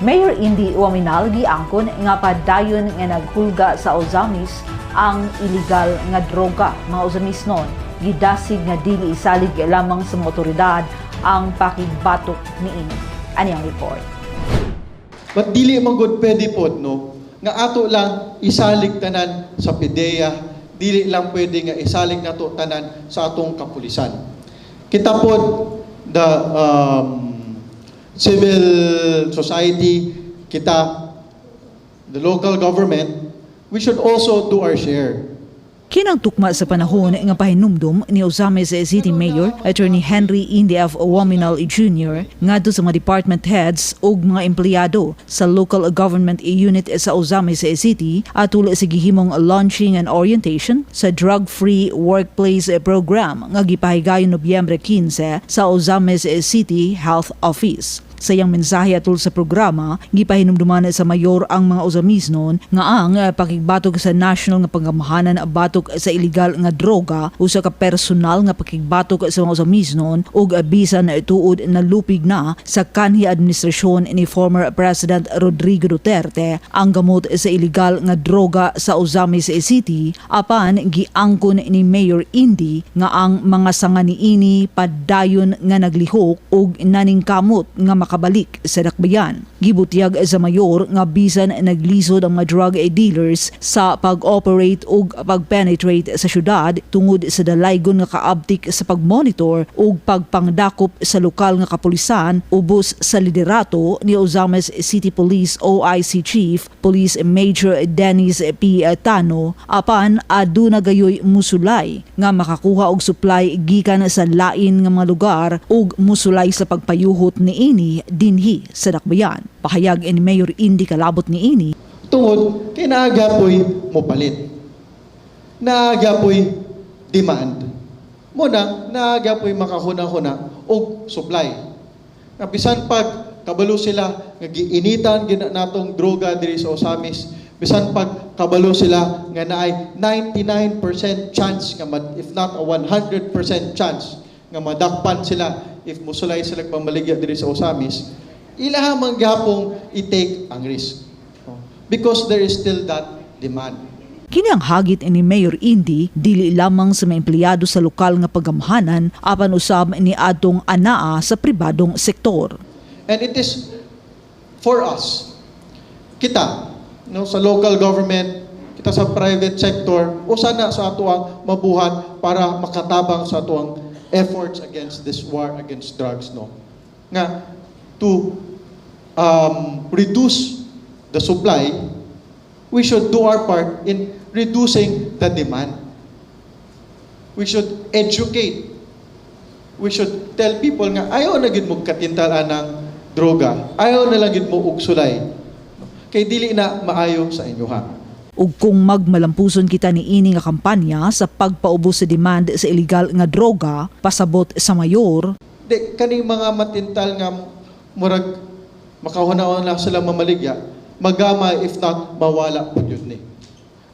Mayor Indy Uwaminal giangkon nga padayon nga naghulga sa Ozamis ang illegal nga droga mga Ozamis non gidasig nga dili isalig lamang sa mga otoridad ang pakigbatok niini. Ani ang report. But dili man gud pwede pod no nga ato lang isalig tanan sa PDEA, dili lang pwede nga isalig nato tanan sa atong kapulisan. Kita pod the um, civil society, kita the local government, we should also do our share. Kinang tukma sa panahon nga pahinumdum ni Ozamis City Mayor Attorney Henry Indy F. Waminal Jr. ngadto sa mga department heads ug mga empleyado sa local government unit sa Ozamis City atol sa gihimong launching and orientation sa drug-free workplace program nga gipahigayon Nobyembre 15 sa Ozamis City Health Office. Sa iyang mensahe atol sa programa, gipahinumduman sa mayor ang mga Ozamisnon nga ang eh, pakigbatok sa national nga pangamahanan batok sa illegal nga droga usa ka personal nga pakigbatok sa mga Ozamisnon ug bisan tuod na lupig na sa kanhi administrasyon ni former President Rodrigo Duterte ang gamot sa illegal nga droga sa Ozamis City apan giangkon ni Mayor Indy nga ang mga sanga niini padayon nga naglihok ug naningkamot nga makabalik sa dakbayan. Gibutyag sa mayor nga bisan naglisod ang mga drug dealers sa pag-operate ug pag-penetrate sa syudad tungod sa dalaygon nga kaabtik sa pag-monitor ug pagpangdakop sa lokal nga kapulisan ubos sa liderato ni Ozames City Police OIC Chief Police Major Dennis P. Tano apan aduna gayoy musulay nga makakuha og supply gikan sa lain nga mga lugar ug musulay sa pagpayuhot niini dinhi sa dakbayan. Pahayag ni Mayor Indy kalabot niini Tungod kay naagapoy mopalit. Naagapoy demand. Muna, naagapoy makahuna-huna og supply. Nga bisan pag kabalo sila nga giinitan gina natong droga diri sa Osamis, bisan pag kabalo sila nga naay 99% chance nga if not a 100% chance nga madakpan sila if musulay sila pamaligya diri sa Osamis, ilaha man gyapong i-take ang risk. Because there is still that demand. Kini ang hagit ni Mayor Indy dili lamang sa mga empleyado sa lokal nga pagamhanan apan usab ni adtong anaa sa pribadong sektor. And it is for us, kita, no, sa local government, kita sa private sector, o sana sa atuang mabuhat para makatabang sa atuang efforts against this war against drugs. No? Nga, to um, reduce the supply, we should do our part in reducing the demand. We should educate. We should tell people nga ayaw na gid mo katintalan ng droga. Ayaw na lang gid mo og sulay. Kay dili na maayo sa inyo ha. Ug kung magmalampuson kita ni ini nga kampanya sa pagpaubos sa demand sa illegal nga droga pasabot sa mayor Di, kaning mga matintal nga murag makahuna na sila mamaligya, magamay if not mawala po yun ni.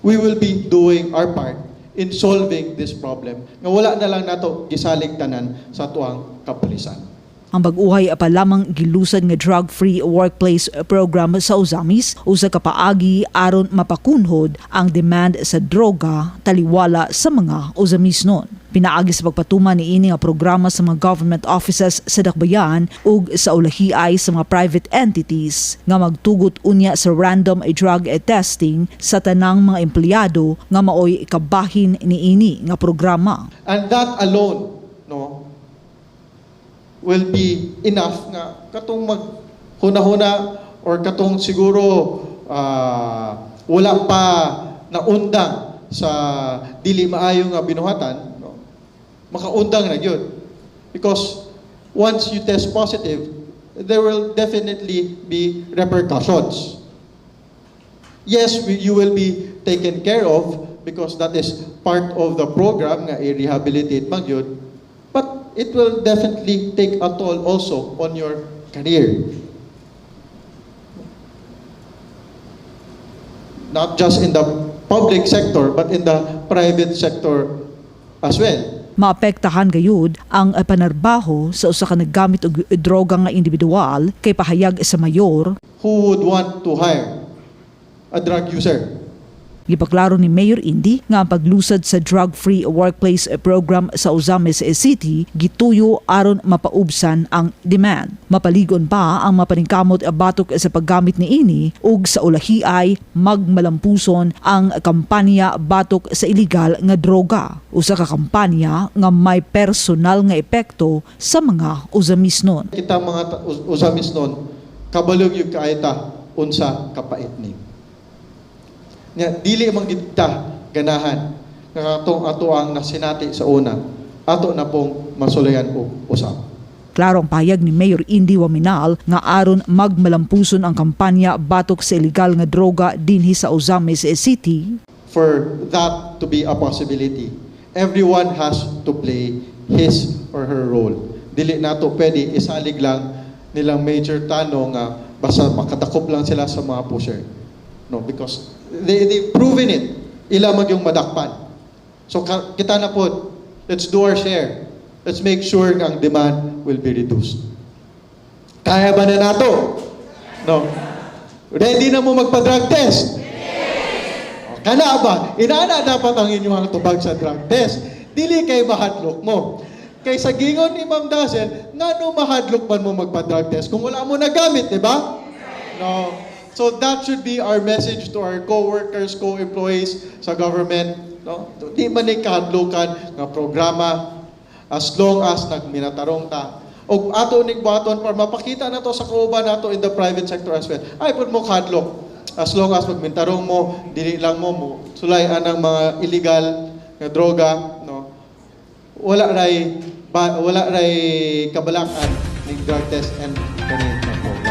We will be doing our part in solving this problem. Nga wala na lang nato gisalig tanan sa tuang kapulisan. Ang bag-uhay pa lamang gilusad nga drug-free workplace program sa Uzamis usa ka paagi aron mapakunhod ang demand sa droga taliwala sa mga Uzamisnon. Pinaagi sa pagpatuman ni ini nga programa sa mga government offices sa Dakbayan ug sa ulahiay sa mga private entities nga magtugot unya sa random drug testing sa tanang mga empleyado nga maoy kabahin ni ini nga programa. And that alone, no, will be enough nga katong mag huna-huna or katong siguro ah, wala pa naundang sa dili maayo nga binuhatan, no, makaundang na yun. Because once you test positive, there will definitely be repercussions. Yes, we- you will be taken care of because that is part of the program nga i-rehabilitate man yun. It will definitely take a toll also on your career. Not just in the public sector, but in the private sector as well. maapektahan gayud ang panarbaho sa usa ka naggamit og droga nga individual kay pahayag sa mayor Who would want to hire a drug user? Gipaklaro ni Mayor Indy nga ang paglusad sa drug-free workplace program sa Ozames City gituyo aron mapaubsan ang demand. Mapaligon pa ang mapaningkamot batok sa paggamit ni ini ug sa ulahiay magmalampuson ang kampanya batok sa illegal nga droga. Usa ka kampanya nga may personal nga epekto sa mga Ozamisnon. Kita mga usamis nun, kabalog yung kaita unsa kapait ni. Nya dili man gid ta ganahan nga atong ato ang nasinati sa una ato na pong masulayan og usab. Klaro ang payag ni Mayor Indy Waminal nga aron magmalampuson ang kampanya batok sa illegal nga droga dinhi sa Ozames City For that to be a possibility, everyone has to play his or her role. Dili nato pwede isalig lang nilang Major Tano nga basta makadakop lang sila sa mga pusher. No, because they they proven it. Ila mag yung madakpan. So kita na po, let's do our share. Let's make sure ang demand will be reduced. Kaya ba na nato? No. Ready na mo magpa-drug test? Kana ba? Inana dapat ang inyong tubag sa drug test. Dili kay mahadlok mo. Kay sa gingon ni Ma'am Dazzle, nga no mahadlok man mo magpa-drug test kung wala mo nagamit, di ba? No. So that should be our message to our co-workers, co-employees sa government. No? Di man ni kahadlokan nga programa as long as nagminatarong ta. O ato ning buhaton para mapakita na to sa kauban nato in the private sector as well. Ay, pud mo kadlok. As long as magmintarong mo, dili lang mo mo sulayan ang mga illegal nga droga, no. Wala ray wala ray kabalakan ning drug test and kanin